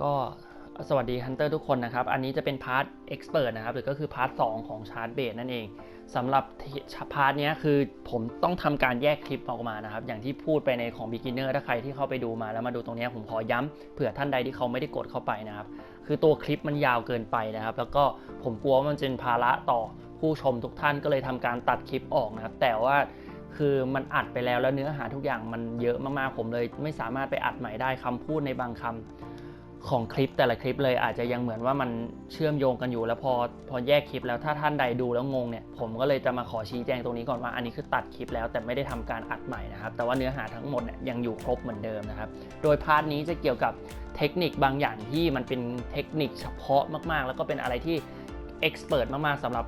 ก็สวัสดีฮันเตอร์ทุกคนนะครับ อันนี้จะเป็นพาร์ทเอ็กซ์เพรสนะครับ หรือก็คือพาร์ทสของชาร์ตเบสนั่นเองสำหรับพาร์ทนี้ยคือผมต้องทำการแยกคลิปออกมานะครับ อย่างที่พูดไปในของ beginner ถ้าใครที่เข้าไปดูมาแล้วมาดูตรงนี้ผมขอย้ำเผื่อท่านใดที่เขาไม่ได้กดเข้าไปนะครับ คือตัวคลิปมันยาวเกินไปนะครับ แล้วก็ผมกลัวว่ามันจะเป็นภาระต่อผู้ชมทุกท่านก็เลยทำการตัดคลิปออกนะครับ แต่ว่าคือมันอัดไปแล้วแล้วเนื้อหาทุกอย่างมันเยอะมากๆผมเลย ไม่สามารถไปอัดใหม่ได้คำพูดในบางคำ ของคลิปแต่ละคลิปเลยอาจจะยังเหมือนว่ามันเชื่อมโยงกันอยู่แล้วพอพอแยกคลิปแล้วถ้าท่านใดดูแล้วงงเนี่ยผมก็เลยจะมาขอชี้แจงตรงนี้ก่อนว่าอันนี้คือตัดคลิปแล้วแต่ไม่ได้ทำการอัดใหม่นะครับแต่ว่าเนื้อหาทั้งหมดเนี่ยยังอยู่ครบเหมือนเดิมนะครับโดยพาร์ทนี้จะเกี่ยวกับเทคนิคบางอย่างที่มันเป็นเทคนิคเฉพาะมากๆ แล้วก็เป็นอะไรที่เอ็กซ์เพรสมากๆสำหรับ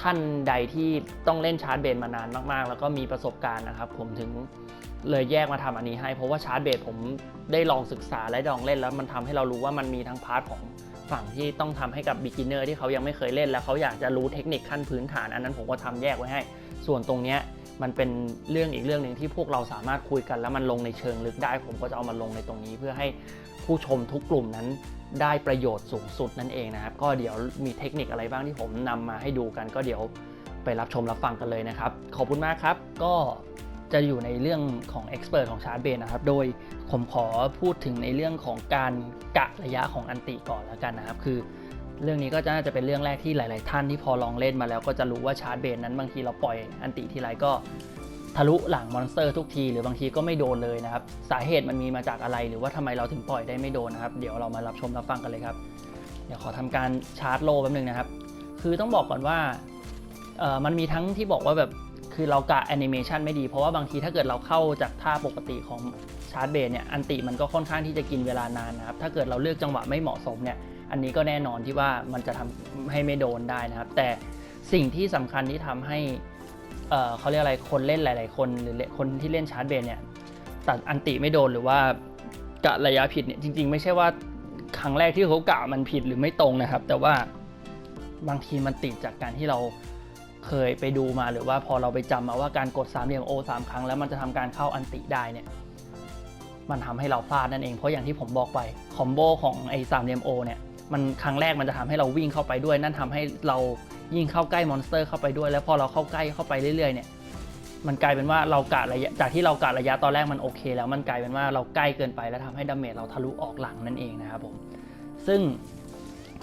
ท่านใดที่ต้องเล่นชาร์จเบสมานานมาก ๆ แล้วก็มีประสบการณ์นะครับ ผมถึงเลยแยกมาทำอันนี้ให้ เพราะว่าชาร์จเบสผมได้ลองศึกษาและลองเล่นแล้วมันทำให้เรารู้ว่ามันมีทั้งพาร์ทของฝั่งที่ต้องทำให้กับ b ิ g เนอร์ที่เขายังไม่เคยเล่น แล้วเขาอยากจะรู้เทคนิคขั้นพื้นฐาน อันนั้นผมก็ทำแยกไว้ให้ ส่วนตรงเนี้ยมันเป็นเรื่องอีกเรื่องหนึ่งที่พวกเราสามารถคุยกัน แล้วมันลงในเชิงลึกได้ ผมก็จะเอามาลงในตรงนี้เพื่อให้ ผู้ชมทุกกลุ่มนั้นได้ประโยชน์สูงสุดนั่นเองนะครับ ก็เดี๋ยวมีเทคนิคอะไรบ้างที่ผมนำมาให้ดูกัน ก็เดี๋ยวไปรับชมรับฟังกันเลยนะครับ ขอบคุณมากครับ ก็จะอยู่ในเรื่องของ Expert ของชาร์จเบนนะครับ โดยผมขอพูดถึงในเรื่องของการกะระยะของอันติก่อนแล้วกันนะครับ คือเรื่องนี้ก็จะน่าจะเป็นเรื่องแรกที่หลาย ๆ ท่านที่พอลองเล่นมาแล้วก็จะรู้ว่าชาร์จเบนนั้นบางทีเราปล่อยอันติทีไรก็ ทะลุหลังมอนสเตอร์ทุกทีหรือบางทีก็ไม่โดนเลยนะครับ สาเหตุมันมีมาจากอะไรหรือว่าทำไมเราถึงปล่อยได้ไม่โดนนะครับ เดี๋ยวเรามารับชมรับฟังกันเลยครับ เดี๋ยวขอทำการชาร์จโลแป๊บนึงนะครับ คือต้องบอกก่อนว่ามันมีทั้งที่บอกว่าแบบคือเรากะแอนิเมชันไม่ดี เพราะว่าบางทีถ้าเกิดเราเข้าจากท่าปกติของชาร์จเบสเนี่ยอันติมันก็ค่อนข้างที่จะกินเวลานานนะครับ ถ้าเกิดเราเลือกจังหวะไม่เหมาะสมเนี่ยอันนี้ก็แน่นอนที่ว่ามันจะทำให้ไม่โดนได้นะครับ แต่สิ่งที่สำคัญที่ทำให้ เขาเรียกอะไรคนเล่นหลาย ๆ คนหรือคนที่เล่นชาร์จเบสเนี่ยตัดอันติไม่โดนหรือว่ากะระยะผิดเนี่ยจริง ๆ ไม่ใช่ว่าครั้งแรกที่เขากะมันผิดหรือไม่ตรงนะครับ แต่ว่าบางทีมันติดจากการที่เราเคยไปดูมาหรือว่าพอเราไปจำมาว่าการกดสามเหลี่ยมโอสามครั้งแล้วมันจะทำการเข้าอันติได้เนี่ยมันทำให้เราพลาดนั่นเองเพราะอย่างที่ผมบอกไปคอมโบของไอ้สามเหลี่ยมโอเนี่ยมันครั้งแรกมันจะทำให้เราวิ่งเข้าไปด้วย นั่นทำให้เรา ยิ่งเข้าใกล้มอนสเตอร์เข้าไปด้วย แล้วพอเราเข้าใกล้เข้าไปเรื่อยๆเนี่ยมันกลายเป็นว่าเรากะระยะจากที่เรากะระยะตอนแรกมันโอเค แล้วมันกลายเป็นว่าเราใกล้เกินไปแล้วทำให้ดาเมจเราทะลุออกหลังนั่นเองนะครับผมซึ่ง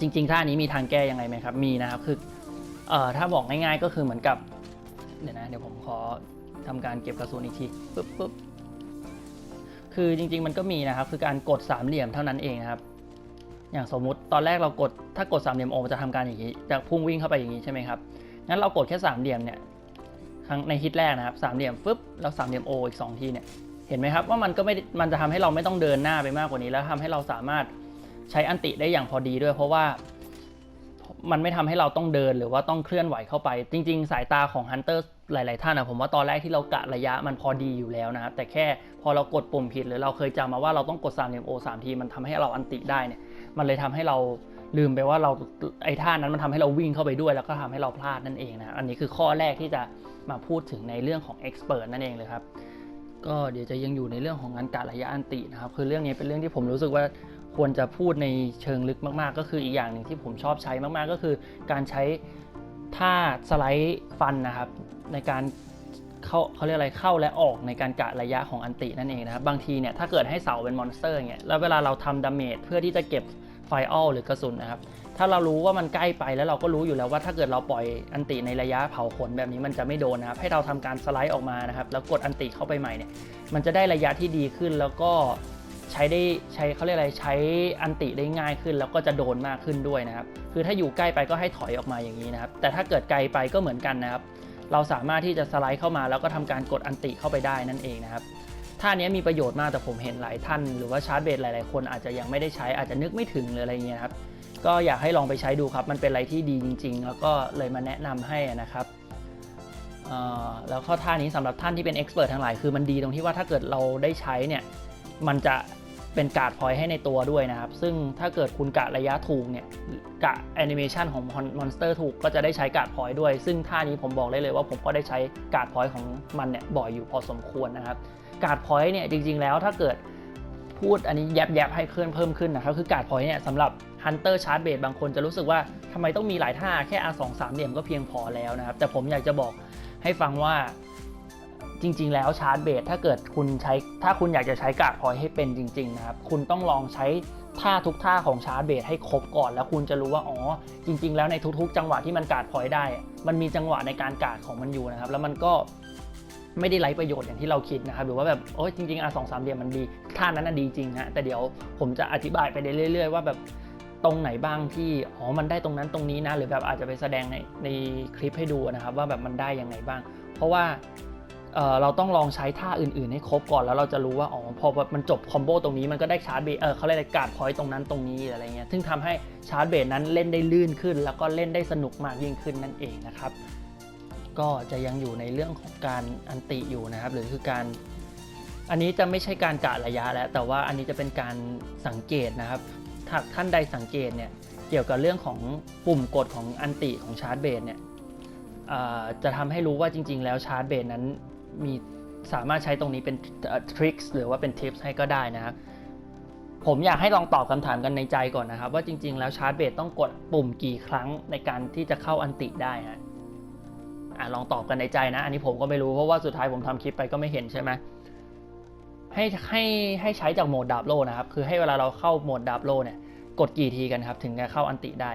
จริง ๆ ท่านี้มีทางแก้ยังไงไหมครับมีนะครับคือเอ่อถ้าบอกง่ายๆก็คือเหมือนกับเดี๋ยวนะเดี๋ยวผมขอทำการเก็บกระสุนอีกทีปึ๊บปึ๊บคือจริงๆมันก็มีนะครับคือการกดสามเหลี่ยมเท่านั้นเองนะครับ อย่างสมมุติตอนแรกเรากดถ้ากดสามเหลี่ยมโอมันจะทำการอย่างนี้จะพุ่งวิ่งเข้าไปอย่างนี้ใช่ไหมครับงั้นเรากดแค่สามเหลี่ยมเนี่ยครั้งในฮิตแรกนะครับสามเหลี่ยมฟึบแล้วสามเหลี่ยมโออีกสองทีเนี่ยเห็นไหมครับว่ามันก็ไม่มันจะทำให้เราไม่ต้องเดินหน้าไปมากกว่านี้ แล้วทำให้เราสามารถใช้อันติได้อย่างพอดีด้วย เพราะว่ามันไม่ทำให้เราต้องเดินหรือว่าต้องเคลื่อนไหวเข้าไป จริง ๆ สายตาของฮันเตอร์ หลาย ๆ ท่านนะผมว่าตอนแรกที่เรากะระยะมันพอดีอยู่แล้วนะครับแต่แค่พอเรากดปุ่มผิดหรือเราเคยจำมาว่าเราต้องกดสามเหลี่ยมโอสามทีมันทำให้เราอันติได้เนี่ยมันเลยทำให้เราลืมไปว่าเราไอ้ท่านั้นมันทำให้เราวิ่งเข้าไปด้วย แล้วก็ทำให้เราพลาดนั่นเองนะอันนี้คือข้อแรกที่จะมาพูดถึงในเรื่องของ Expert นั่นเองเลยครับก็เดี๋ยวจะยังอยู่ในเรื่องของการกะระยะอันตินะครับคือเรื่องนี้เป็นเรื่องที่ผมรู้สึกว่าควรจะพูดในเชิงลึกมาก ๆ ก็คืออีกอย่างหนึ่งที่ผมชอบใช้มาก ๆ ก็คือการใช้ ท่าสไลด์ฟันนะครับในการเขาเขาเรียกอะไรเข้าและออกในการกะระยะของอันตินั่นเองนะครับ บางทีเนี่ยถ้าเกิดให้เสาเป็นมอนสเตอร์เงี้ยแล้วเวลาเราทำดาเมจเพื่อที่จะเก็บไฟออลหรือกระสุนนะครับ ถ้าเรารู้ว่ามันใกล้ไปแล้วเราก็รู้อยู่แล้วว่าถ้าเกิดเราปล่อยอันติในระยะเผาขนแบบนี้มันจะไม่โดนนะครับ ให้เราทำการสไลด์ออกมานะครับ แล้วกดอันติเข้าไปใหม่เนี่ย มันจะได้ระยะที่ดีขึ้นแล้วก็ ใช้ได้ใช้เขาเรียกอะไรใช้อันติได้ง่ายขึ้น แล้วก็จะโดนมากขึ้นด้วยนะครับ คือถ้าอยู่ใกล้ไปก็ให้ถอยออกมาอย่างนี้นะครับ แต่ถ้าเกิดไกลไปก็เหมือนกันนะครับ เราสามารถที่จะสไลด์เข้ามา แล้วก็ทำการกดอันติเข้าไปได้นั่นเองนะครับท่านี้มีประโยชน์มากแต่ผมเห็นหลายท่าน หรือว่าชาร์จเบสหลาย ๆ คนอาจจะยังไม่ได้ใช้อาจจะนึกไม่ถึงหรืออะไรเงี้ยครับก็อยากให้ลองไปใช้ดูครับ มันเป็นอะไรที่ดีจริง ๆ แล้วก็เลยมาแนะนำให้นะครับอ่อแล้วข้อท่านี้สำหรับท่านที่เป็นเอ็กซ์เพรสทั้งหลายคือมันดีตรงที่ว่าถ้าเกิดเราได้ใช้เนี่ยมันจะ เป็นการ์ดพอยให้ในตัวด้วยนะครับ ซึ่งถ้าเกิดคุณกะระยะถูกเนี่ยกะแอนิเมชันของมอนสเตอร์ถูกก็จะได้ใช้การ์ดพอยด้วย ซึ่งท่านี้ผมบอกได้เลยว่าผมก็ได้ใช้การ์ดพอยของมันเนี่ยบ่อยอยู่พอสมควรนะครับการ์ดพอยเนี่ยจริง ๆ แล้วถ้าเกิดพูดอันนี้แยบแยบให้เคลื่อนเพิ่มขึ้นนะครับคือการ์ดพอยเนี่ยสำหรับฮันเตอร์ชาร์จเบสบางคนจะรู้สึกว่าทำไมต้องมีหลายท่าแค่ R 2 3เหลี่ยมก็เพียงพอแล้วนะครับแต่ผมอยากจะบอกให้ฟังว่า จริง ๆ แล้วชาร์จเบสถ้าเกิดคุณใช้ถ้าคุณอยากจะใช้การ์ดพอยให้เป็นจริง ๆ นะครับ คุณต้องลองใช้ท่าทุกท่าของชาร์จเบสให้ครบก่อน แล้วคุณจะรู้ว่าอ๋อจริง ๆ แล้วในทุก ๆ จังหวะที่มันการ์ดพอยได้ มันมีจังหวะในการการ์ดของมันอยู่นะครับ แล้วมันก็ไม่ได้ไร้ประโยชน์อย่างที่เราคิดนะครับ หรือว่าแบบโอ้ยจริงๆอะสองสามเหลี่ยมมันดีท่านั้นน่ะดีจริงฮะแต่เดี๋ยวผมจะอธิบายไปเรื่อย ๆ ว่าแบบตรงไหนบ้างที่อ๋อมันได้ตรงนั้นตรงนี้นะ หรือแบบอาจจะไปแสดงในในคลิปให้ดูนะครับ ว่าแบบมันได้ยังไงบ้าง เพราะว่า เเราต้องลองใช้ท่าอื่นๆให้ครบก่อนแล้วเราจะรู้ว่าอ๋อพอมันจบคอมโบตรงนี้มันก็ได้ชาร์จเบสเออเขาเรียกอะการ์ดพอยต์ตรงนั้นตรงนี้อะไรเงี้ยซึ่งทำให้ชาร์จเบสนั้นเล่นได้ลื่นขึ้น แล้วก็เล่นได้สนุกมากยิ่งขึ้นนั่นเองนะครับ ก็จะยังอยู่ในเรื่องของการอันติอยู่นะครับ หรือคือการ อันนี้จะไม่ใช่การกะระยะแล้ว แต่ว่าอันนี้จะเป็นการสังเกตนะครับถ้าท่านใดสังเกตเนี่ยเกี่ยวกับเรื่องของปุ่มกดของอันติของชาร์จเบสเนี่ยจะทำให้รู้ว่าจริง ๆ แล้วชาร์จเบสนั้น มีสามารถใช้ตรงนี้เป็นทริคหรือว่าเป็นทิปให้ก็ได้นะครับผมอยากให้ลองตอบคำถามกันในใจก่อนนะครับ ว่าจริง ๆ แล้วชาร์จเบสต้องกดปุ่มกี่ครั้งในการที่จะเข้าอันติได้ฮะอะลองตอบกันในใจนะ อันนี้ผมก็ไม่รู้เพราะว่าสุดท้ายผมทำคลิปไปก็ไม่เห็นใช่ไหมให้ให้ให้ใช้จากโหมดดาบโลนะครับ คือให้เวลาเราเข้าโหมดดาบโลเนี่ยกดกี่ทีกันครับ ถึงจะเข้าอันติได้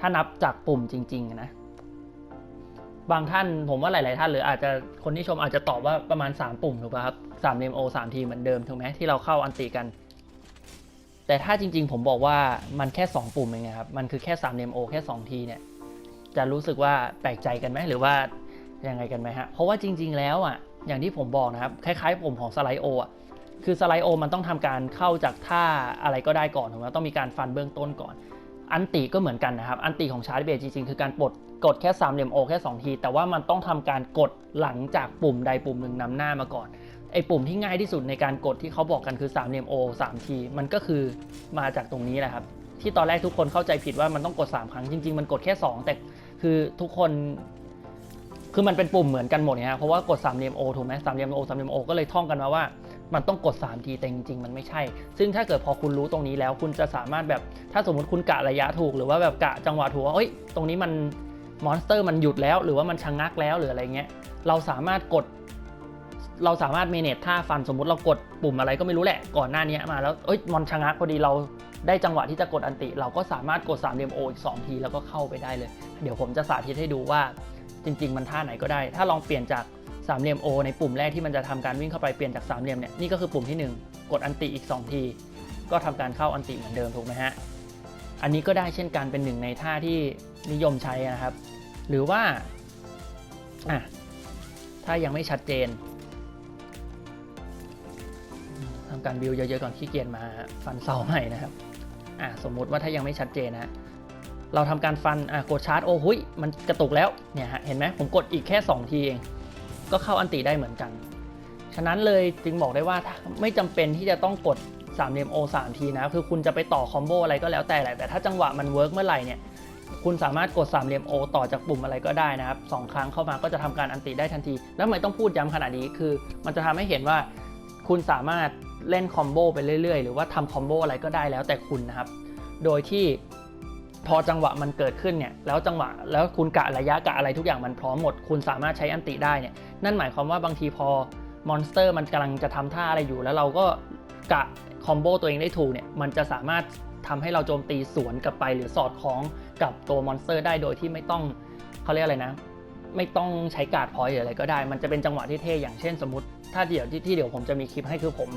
ถ้านับจากปุ่มจริง ๆ นะ บางท่านผมว่าหลาย ๆ ท่านหรืออาจจะคนที่ชมอาจจะตอบว่าประมาณ 3 ปุ่มถูกป่ะครับสามเมโอสามทีเหมือนเดิมถูกไหมที่เราเข้าอันติกัน แต่ถ้าจริง ๆ ผมบอกว่ามันแค่ 2 ปุ่มเองนะครับมันคือแค่3เมโอแค่ 2 ทีเนี่ยจะรู้สึกว่าแปลกใจกันไหมหรือว่ายังไงกันไหมฮะเพราะว่าจริง ๆ แล้วอะอย่างที่ผมบอกนะครับคล้ายๆผมของสไลโออะคือสไลโอมันต้องทำการเข้าจากท่าอะไรก็ได้ก่อนถูกไหมต้องมีการฟันเบื้องต้นก่อน อันติก็เหมือนกันนะครับ อันติของชาร์จเบสจริงๆ คือการปลดกดแค่3เหลี่ยมโอแค่ 2 ที แต่ว่ามันต้องทำการกดหลังจากปุ่มใดปุ่มหนึ่งนำหน้ามาก่อน ไอ้ปุ่มที่ง่ายที่สุดในการกดที่เขาบอกกันคือ3เหลี่ยมโอ3ที มันก็คือมาจากตรงนี้แหละครับ ที่ตอนแรกทุกคนเข้าใจผิดว่ามันต้องกด 3 ครั้งจริง ๆ มันกดแค่ 2 แต่คือทุกคนคือมันเป็นปุ่มเหมือนกันหมดเนี่ยฮะเพราะว่ากด3เหลี่ยมโอถูกไหมสามเหลี่ยมโอสามเหลี่ยมโอก็เลยท่องกันมาว่า มันต้องกด 3 ทีแต่จริงๆ มันไม่ใช่ ซึ่งถ้าเกิดพอคุณรู้ตรงนี้แล้ว คุณจะสามารถแบบถ้าสมมติคุณกะระยะถูก หรือว่าแบบกะจังหวะถูกว่าเอ้ยตรงนี้มันมอนสเตอร์มันหยุดแล้ว หรือว่ามันชะงักแล้วหรืออะไรเงี้ยเราสามารถกด เราสามารถเมเนจท่าฟันสมมติเรากดปุ่มอะไรก็ไม่รู้แหละ ก่อนหน้านี้มาแล้วเอ้ยมอนชะงักพอดีเราได้จังหวะที่จะกดอันติ เราก็สามารถกด3เหลี่ยมโออีก 2 ทีแล้วก็เข้าไปได้เลย เดี๋ยวผมจะสาธิตให้ดูว่าจริง ๆ มันท่าไหนก็ได้ ถ้าลองเปลี่ยนจาก สามเหลี่ยมโอในปุ่มแรกที่มันจะทำการวิ่งเข้าไปเปลี่ยนจากสามเหลี่ยมเนี่ยนี่ก็คือปุ่มที่ 1 กดอันติอีก 2 ที ก็ทำการเข้าอันติเหมือนเดิมถูกไหมฮะอันนี้ก็ได้เช่นกันเป็นหนึ่งในท่าที่นิยมใช้นะครับ หรือว่าอะถ้ายังไม่ชัดเจนทำการบิวเยอะๆก่อนขี้เกียจมาฟันเสาใหม่นะครับอะสมมุติว่าถ้ายังไม่ชัดเจนนะเราทำการฟันอะกดชาร์จโอ้หุยมันกระตุกแล้วเนี่ยฮะเห็นไหมผมกดอีกแค่ 2 ทีเอง ก็เข้าอันติได้เหมือนกัน ฉะนั้นเลยจึงบอกได้ว่าไม่จำเป็นที่จะต้องกด3เหลี่ยมโอ3ทีนะ คือคุณจะไปต่อคอมโบอะไรก็แล้วแต่แหละแต่ถ้าจังหวะมันเวิร์กเมื่อไหร่เนี่ย คุณสามารถกด3เหลี่ยมโอต่อจากปุ่มอะไรก็ได้นะครับสองครั้งเข้ามาก็จะทำการอันติได้ทันที แล้วทำไมต้องพูดย้ำขนาดนี้ คือ มันจะทำให้เห็นว่า คุณสามารถเล่นคอมโบไปเรื่อยๆ หรือว่าทำคอมโบอะไรก็ได้แล้วแต่คุณนะครับ โดยที่ พอจังหวะมันเกิดขึ้นเนี่ยแล้วจังหวะแล้วคุณกะระยะกะอะไรทุกอย่างมันพร้อมหมด คุณสามารถใช้อันติได้เนี่ยนั่นหมายความว่าบางทีพอมอนสเตอร์มันกำลังจะทำท่าอะไรอยู่ แล้วเราก็กะคอมโบตัวเองได้ถูกเนี่ยมันจะสามารถทำให้เราโจมตีสวนกลับไปหรือสอดคล้องกับตัวมอนสเตอร์ได้โดยที่ไม่ต้องเขาเรียกอะไรนะ ไม่ต้องใช้การ์ดพอยต์หรืออะไรก็ได้ มันจะเป็นจังหวะที่เท่อย่างเช่นสมมติ ถ้าเดี๋ยวที่ที่เดี๋ยวผมจะมีคลิปให้คือผม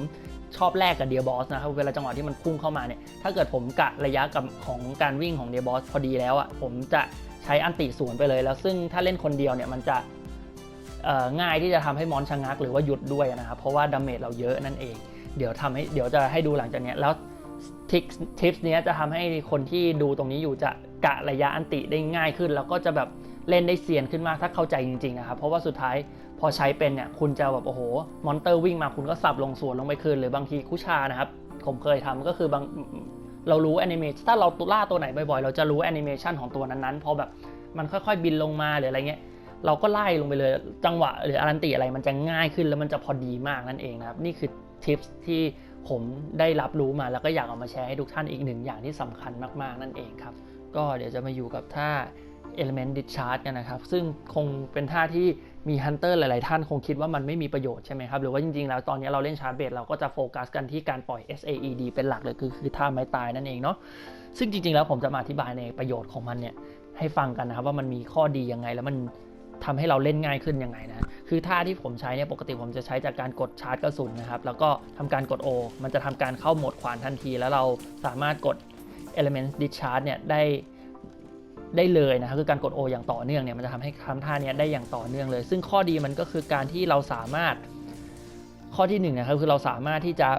ชอบแลกกับเดียบอสนะครับเวลาจังหวะที่มันพุ่งเข้ามาเนี่ยถ้าเกิดผมกะระยะกับของการวิ่งของเดียบอสพอดีแล้วอะผมจะใช้อันติสวนไปเลยแล้ว ซึ่งถ้าเล่นคนเดียวเนี่ยมันจะง่ายที่จะทำให้มอนชะงักหรือว่าหยุดด้วยนะครับเพราะว่าดาเมจเราเยอะนั่นเอง เดี๋ยวทำให้เดี๋ยวจะให้ดูหลังจากเนี้ยแล้วทิปทิปนี้จะทำให้คนที่ดูตรงนี้อยู่จะกะระยะอันติได้ง่ายขึ้น แล้วก็จะแบบ เล่นได้เซียนขึ้นมากถ้าเข้าใจจริงๆนะครับเพราะว่าสุดท้ายพอใช้เป็นเนี่ยคุณจะแบบโอ้โหมอนเตอร์วิ่งมาคุณก็สับลงสวนลงไปคืนหรือบางทีคุชานะครับผมเคยทำก็คือบางเรารู้แอนิเมชันถ้าเราตุล่าตัวไหนบ่อยๆ เราจะรู้แอนิเมชันของตัวนั้นๆ พอแบบมันค่อยๆ บินลงมาหรืออะไรเงี้ยเราก็ไล่ลงไปเลยจังหวะหรืออารันติอะไรมันจะง่ายขึ้นแล้วมันจะพอดีมากนั่นเองนะครับ นี่คือทิปที่ผมได้รับรู้มาแล้วก็อยากเอามาแชร์ให้ทุกท่านอีกหนึ่งอย่างที่สำคัญมากๆนั่นเองครับ ก็เดี๋ยวจะมาอยู่กับท่า Element Discharge กันนะครับ ซึ่งคงเป็นท่าที่มีฮันเตอร์หลาย ๆ ท่านคงคิดว่ามันไม่มีประโยชน์ใช่ไหมครับ หรือว่าจริง ๆ แล้วตอนนี้เราเล่นชาร์จเบสเราก็จะโฟกัสกันที่การปล่อย SAED เป็นหลักเลยคือคือท่าไม้ตายนั่นเองเนาะซึ่งจริง ๆ แล้วผมจะมาอธิบายในประโยชน์ของมันเนี่ยให้ฟังกันนะครับว่ามันมีข้อดียังไงแล้วมันทำให้เราเล่นง่ายขึ้นยังไงนะ คือท่าที่ผมใช้เนี่ยปกติผมจะใช้จากการกดชาร์จกระสุนนะครับ แล้วก็ทำการกด O มันจะทำการเข้าโหมดขวานทันที แล้วเราสามารถกด Element Discharge เนี่ยได้ ได้เลยนะครับคือการกด O อย่างต่อเนื่องเนี่ยมันจะทำให้ทำท่าเนี้ยได้อย่างต่อเนื่องเลย ซึ่งข้อดีมันก็คือการที่เราสามารถข้อที่หนึ่งนะครับคือเราสามารถที่จะ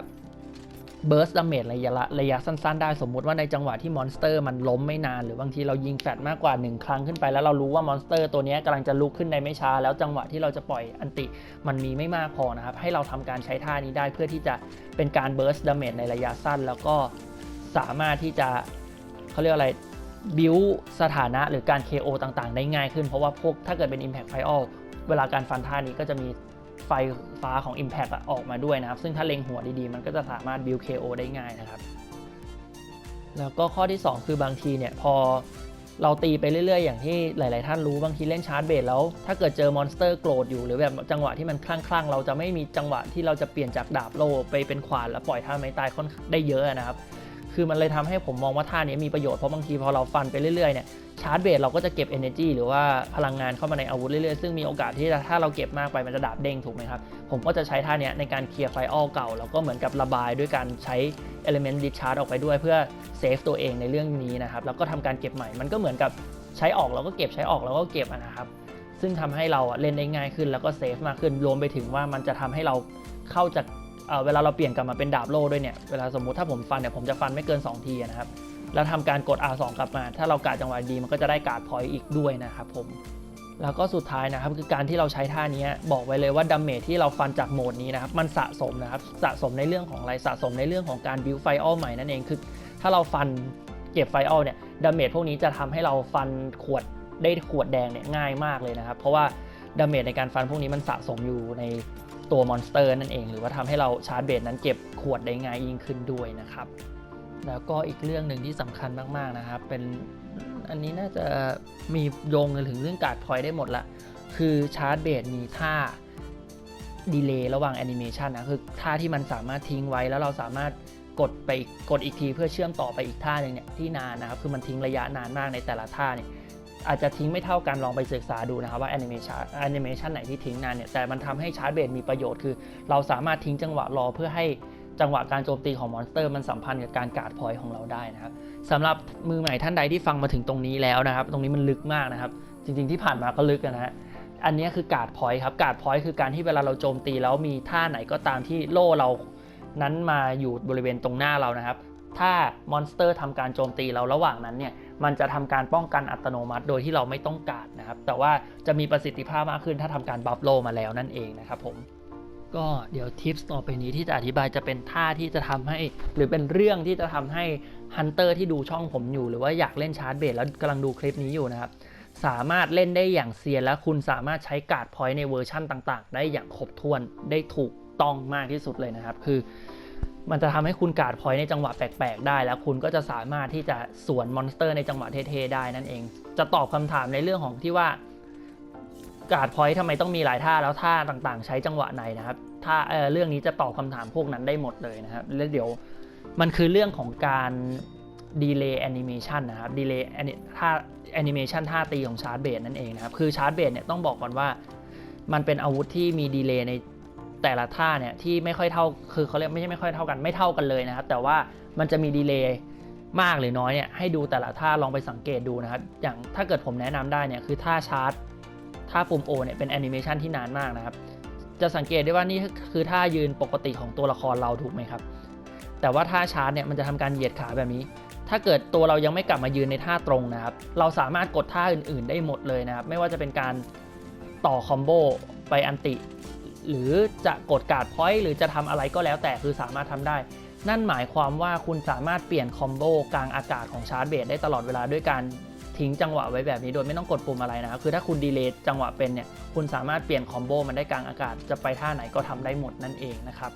เบิร์สดาเมจระยะระยะสั้น ๆ ได้สมมุติว่าในจังหวะที่มอนสเตอร์มันล้มไม่นาน หรือบางทีเรายิงแฟดมากกว่า 1 ครั้งขึ้นไป แล้วเรารู้ว่ามอนสเตอร์ตัวนี้กำลังจะลุกขึ้นในไม่ช้า แล้วจังหวะที่เราจะปล่อยอันติมันมีไม่มากพอนะครับ ให้เราทำการใช้ท่านี้ได้เพื่อที่จะเป็นการเบิร์สดาเมจในระยะสั้น แล้วก็สามารถที่จะเขาเรียกอะไร บิวสถานะหรือการ KO ต่างๆ ได้ง่ายขึ้น เพราะว่าพวกถ้าเกิดเป็น Impact f i r e เวลาการฟันท่านี้ก็จะมีไฟฟ้าของ Impact ออกมาด้วยนะครับ ซึ่งถ้าเล็งหัวดีๆ มันก็จะสามารถ build KO ได้ง่ายนะครับ แล้วก็ข้อที่ 2 คือบางทีเนี่ยพอเราตีไปเรื่อยๆ อย่างที่หลาย ๆ ท่านรู้บางทีเล่นชาร์จเบสแล้ว ถ้าเกิดเจอมอนสเตอร์โกรธอยู่หรือแบบจังหวะที่มันคลั่งๆ เราจะไม่มีจังหวะที่เราจะเปลี่ยนจากดาบโลไปเป็นขวานแล้วปล่อยท่าไม้ตายค่อนได้เยอะนะครับ คือมันเลยทำให้ผมมองว่าท่านี้มีประโยชน์เพราะบางทีพอเราฟันไปเรื่อยๆเนี่ยชาร์จเบสเราก็จะเก็บ energy หรือว่าพลังงานเข้ามาในอาวุธเรื่อยๆ ซึ่งมีโอกาสที่ถ้าเราเก็บมากไปมันจะดาบเด้งถูกไหมครับ ผมก็จะใช้ท่านี้ในการเคลียร์ไฟออลเก่า แล้วก็เหมือนกับระบายด้วยการใช้ element discharge ออกไปด้วยเพื่อเซฟตัวเองในเรื่องนี้นะครับแล้วก็ทำการเก็บใหม่มันก็เหมือนกับใช้ออกเราก็เก็บใช้ออกเราก็เก็บนะครับซึ่งทำให้เราเล่นได้ง่ายขึ้นแล้วก็เซฟมากขึ้นรวมไปถึงว่ามันจะทำให้เราเข้าจาก เวลาเราเปลี่ยนกลับมาเป็นดาบโล่ด้วยเนี่ย เวลาสมมุติถ้าผมฟันเนี่ยผมจะฟันไม่เกิน 2 ทีนะครับ แล้วทำการกด R2 กลับมา ถ้าเรากาดจังหวะดีมันก็จะได้การ์ดพอยต์อีกด้วยนะครับผม แล้วก็สุดท้ายนะครับคือการที่เราใช้ท่านี้บอกไว้เลยว่าดัมเมจที่เราฟันจากโหมดนี้นะครับมันสะสมนะครับสะสมในเรื่องของอะไรสะสมในเรื่องของการบิวไฟออลใหม่นั่นเองคือ ถ้าเราฟันเก็บไฟออลเนี่ยดัมเมจพวกนี้จะทำให้เราฟันขวดได้ขวดแดงเนี่ยง่ายมากเลยนะครับ เพราะว่าดัมเมจในการฟันพวกนี้มันสะสมอยู่ใน ตัวมอนสเตอร์นั่นเอง หรือว่าทำให้เราชาร์จเบสนั้นเก็บขวดได้ง่ายยิ่งขึ้นด้วยนะครับ แล้วก็อีกเรื่องหนึ่งที่สำคัญมากๆนะครับ เป็นอันนี้น่าจะมีโยงถึงเรื่องการ์ดพอยได้หมดละคือชาร์จเบสมีท่าดีเลย์ระหว่างแอนิเมชันนะคือท่าที่มันสามารถทิ้งไว้แล้วเราสามารถกดไปกดอีกทีเพื่อเชื่อมต่อไปอีกท่าหนึ่งเนี่ยที่นานนะครับคือมันทิ้งระยะนานมากในแต่ละท่าเนี่ย อาจจะทิ้งไม่เท่ากันลองไปศึกษาดูนะครับว่าแอนิเมชันแอนิเมชันไหนที่ทิ้งนานเนี่ยแต่มันทำให้ชาร์จเบสมีประโยชน์คือ เราสามารถทิ้งจังหวะรอเพื่อให้จังหวะการโจมตีของมอนสเตอร์ มันสัมพันธ์กับการการ์ดพอยต์ของเราได้นะครับสำหรับมือใหม่ท่านใดที่ฟังมาถึงตรงนี้แล้วนะครับ ตรงนี้มันลึกมากนะครับ จริงๆที่ผ่านมาก็ลึกนะฮะอันนี้คือการ์ดพอยต์ครับการ์ดพอยต์คือการที่เวลาเราโจมตีแล้วมีท่าไหนก็ตามที่โล่เรานั้นมาอยู่บริเวณตรงหน้าเรานะครับ ถ้ามอนสเตอร์ทำการโจมตีเราระหว่างนั้นเนี่ยมันจะทำการป้องกันอัตโนมัติโดยที่เราไม่ต้องการนะครับ แต่ว่าจะมีประสิทธิภาพมากขึ้นถ้าทำการบัฟโลมาแล้วนั่นเองนะครับผมก็เดี๋ยวทิปส์ต่อไปนี้ที่จะอธิบายจะเป็นท่าที่จะทำให้ หรือเป็นเรื่องที่จะทำให้ฮันเตอร์ที่ดูช่องผมอยู่ หรือว่าอยากเล่นชาร์จเบสแล้วกำลังดูคลิปนี้อยู่นะครับ สามารถเล่นได้อย่างเซียนและคุณสามารถใช้การ์ดพอยต์ในเวอร์ชั่นต่าง ๆ ได้อย่างครบถ้วนได้ถูกต้องมากที่สุดเลยนะครับ คือ มันจะทำให้คุณการ์ดพอยต์ในจังหวะแปลกๆได้ แล้วคุณก็จะสามารถที่จะสวนมอนสเตอร์ในจังหวะเท่ๆได้นั่นเอง จะตอบคำถามในเรื่องของที่ว่าการ์ดพอยต์ทำไมต้องมีหลายท่าแล้วท่าต่างๆ ใช้จังหวะไหนนะครับถ้าเเรื่องนี้จะตอบคำถามพวกนั้นได้หมดเลยนะครับ แล้วเดี๋ยวมันคือเรื่องของการดีเลย์แอนิเมชันนะครับดีเลย์ท่าแอนิเมชันท่าตีของชาร์จเบสนั่นเองนะครับ คือชาร์จเบสเนี่ยต้องบอกก่อนว่า มันเป็นอาวุธที่มีดีเลย์ใน แต่ละท่าเนี่ยที่ไม่ค่อยเท่าคือเขาเรียกไม่ใช่ไม่ค่อยเท่ากันไม่เท่ากันเลยนะครับ แต่ว่ามันจะมีดีเลย์มากหรือน้อยเนี่ยให้ดูแต่ละท่าลองไปสังเกตดูนะครับ อย่างถ้าเกิดผมแนะนำได้เนี่ยคือท่าชาร์จท่าปุ่ม O เนี่ยเป็นแอนิเมชันที่นานมากนะครับ จะสังเกตได้ว่านี่คือท่ายืนปกติของตัวละครเราถูกไหมครับ แต่ว่าท่าชาร์จเนี่ยมันจะทำการเหยียดขาแบบนี้ ถ้าเกิดตัวเรายังไม่กลับมายืนในท่าตรงนะครับ เราสามารถกดท่าอื่น ๆ ได้หมดเลยนะครับ ไม่ว่าจะเป็นการต่อคอมโบไปอันติ หรือจะกดการ์ดพอยต์หรือจะทำอะไรก็แล้วแต่คือสามารถทำได้ นั่นหมายความว่าคุณสามารถเปลี่ยนคอมโบกลางอากาศของชาร์จเบสได้ตลอดเวลาด้วยการทิ้งจังหวะไว้แบบนี้โดยไม่ต้องกดปุ่มอะไรนะครับคือถ้าคุณดีเลย์จังหวะเป็นเนี่ยคุณสามารถเปลี่ยนคอมโบมันได้กลางอากาศจะไปท่าไหนก็ทำได้หมดนั่นเองนะครับ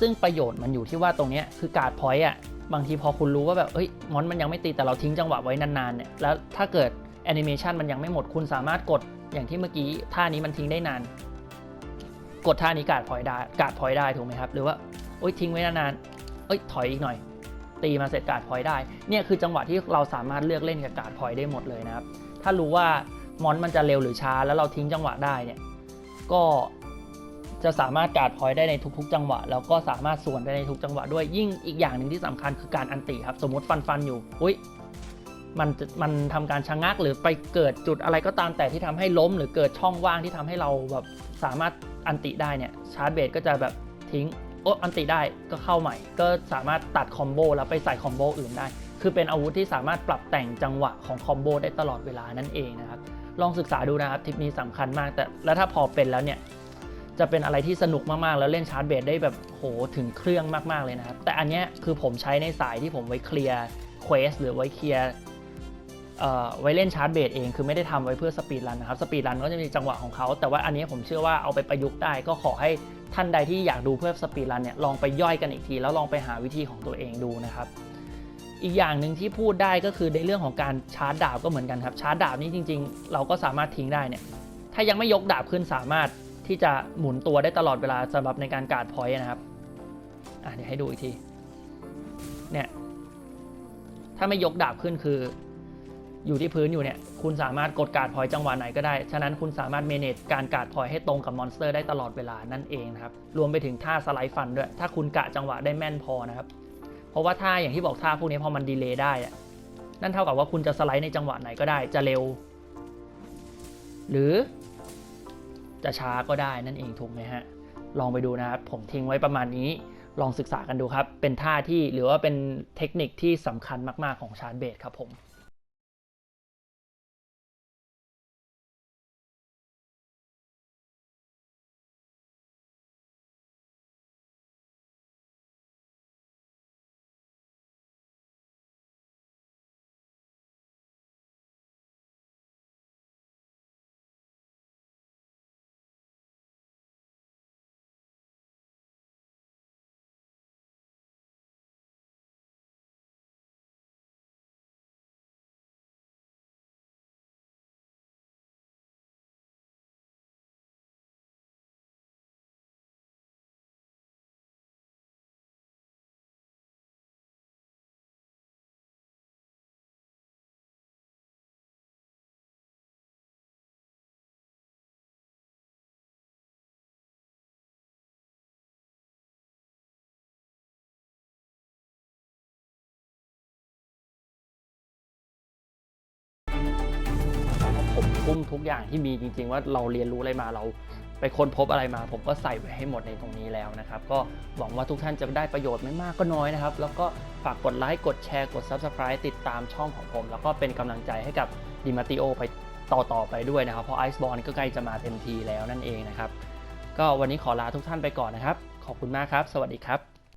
ซึ่งประโยชน์มันอยู่ที่ว่าตรงนี้คือการ์ดพอยต์อะบางทีพอคุณรู้ว่าแบบเอ้ยมอนมันยังไม่ตีแต่เราทิ้งจังหวะไว้นานๆเนี่ยแล้วถ้าเกิดแอนิเมชันมันยังไม่หมดคุณสามารถกดอย่างที่เมื่อกี้ท่านี้มันทิ้งได้นาน กดท่านี้การ์ดพอยได้การ์ดพอยได้ถูกไหมครับ หรือว่าโอ้ยทิ้งไว้นานๆเอ้ยถอยอีกหน่อย ตีมาเสร็จการ์ดพอยได้ เนี่ยคือจังหวะที่เราสามารถเลือกเล่นกับการ์ดพอยได้หมดเลยนะครับ ถ้ารู้ว่ามอนมันจะเร็วหรือช้า แล้วเราทิ้งจังหวะได้เนี่ย ก็จะสามารถการ์ดพอยต์ได้ในทุกๆ จังหวะ แล้วก็สามารถสวนได้ในทุกจังหวะด้วยยิ่งอีกอย่างหนึ่งที่สำคัญคือการอันติครับ สมมติฟันฟันอยู่ อุ้ย มันมันทำการชะงักหรือไปเกิดจุดอะไรก็ตามแต่ที่ทำให้ล้ม หรือเกิดช่องว่างที่ทำให้เราแบบสามารถอันติได้เนี่ยชาร์จเบสก็จะแบบทิ้งโอ้อันติได้ก็เข้าใหม่ ก็สามารถตัดคอมโบแล้วไปใส่คอมโบอื่นได้ คือเป็นอาวุธที่สามารถปรับแต่งจังหวะของคอมโบได้ตลอดเวลานั่นเองนะครับ ลองศึกษาดูนะครับทิปนี้สำคัญมากแต่แล้วถ้าพอเป็นแล้วเนี่ยจะเป็นอะไรที่สนุกมาก ๆ แล้วเล่นชาร์จเบสได้แบบโหถึงเครื่องมาก ๆ เลยนะครับ แต่อันเนี้ยคือผมใช้ในสายที่ผมไว้เคลียร์เควสหรือไว้เคลียร์ ไว้เล่นชาร์จเบสเองคือไม่ได้ทำไว้เพื่อสปีดรันนะครับสปีดรันก็จะมีจังหวะของเขา แต่ว่าอันนี้ผมเชื่อว่าเอาไปประยุกต์ได้ก็ขอให้ท่านใดที่อยากดูเพื่อสปีดรันเนี่ยลองไปย่อยกันอีกที แล้วลองไปหาวิธีของตัวเองดูนะครับ อีกอย่างหนึ่งที่พูดได้ก็คือในเรื่องของการชาร์จดาบก็เหมือนกันครับชาร์จดาบนี่จริง ๆ เราก็สามารถทิ้งได้เนี่ยถ้ายังไม่ยกดาบขึ้นสามารถที่จะหมุนตัวได้ตลอดเวลาสำหรับในการการ์ดพอยต์นะครับอะเดี๋ยวให้ดูอีกทีเนี่ยถ้าไม่ยกดาบขึ้นคือ อยู่ที่พื้นอยู่เนี่ย คุณสามารถกดการ์ดพอยจังหวะไหนก็ได้ ฉะนั้นคุณสามารถเมเนจการการ์ดพอยให้ตรงกับมอนสเตอร์ได้ตลอดเวลานั่นเองนะครับ รวมไปถึงท่าสไลด์ฟันด้วย ถ้าคุณกะจังหวะได้แม่นพอนะครับ เพราะว่าท่าอย่างที่บอกท่าพวกนี้พอมันดีเลย์ได้อะนั่นเท่ากับว่าคุณจะสไลด์ในจังหวะไหนก็ได้ จะเร็ว หรือ จะช้าก็ได้นั่นเองถูกไหมฮะ ลองไปดูนะครับ ผมทิ้งไว้ประมาณนี้ ลองศึกษากันดูครับ เป็นท่าที่หรือว่าเป็นเทคนิคที่สำคัญมาก ๆของชาร์จเบสครับผม ทุ่มทุกอย่างที่มีจริง ๆ ว่าเราเรียนรู้อะไรมาเรา ไปค้นพบอะไรมา ผมก็ใส่ไว้ให้หมดในตรงนี้แล้วนะครับ ก็หวังว่าทุกท่านจะได้ประโยชน์ไม่มากก็น้อยนะครับ แล้วก็ฝากกดไลค์กดแชร์กด Subscribe ติดตามช่องของผม แล้วก็เป็นกำลังใจให้กับดิมาติโอไปต่อๆไปด้วยนะครับ เพราะไอซ์บอลก็ใกล้จะมาเต็มทีแล้วนั่นเองนะครับ ก็วันนี้ขอลาทุกท่านไปก่อนนะครับ ขอบคุณมากครับ สวัสดีครับ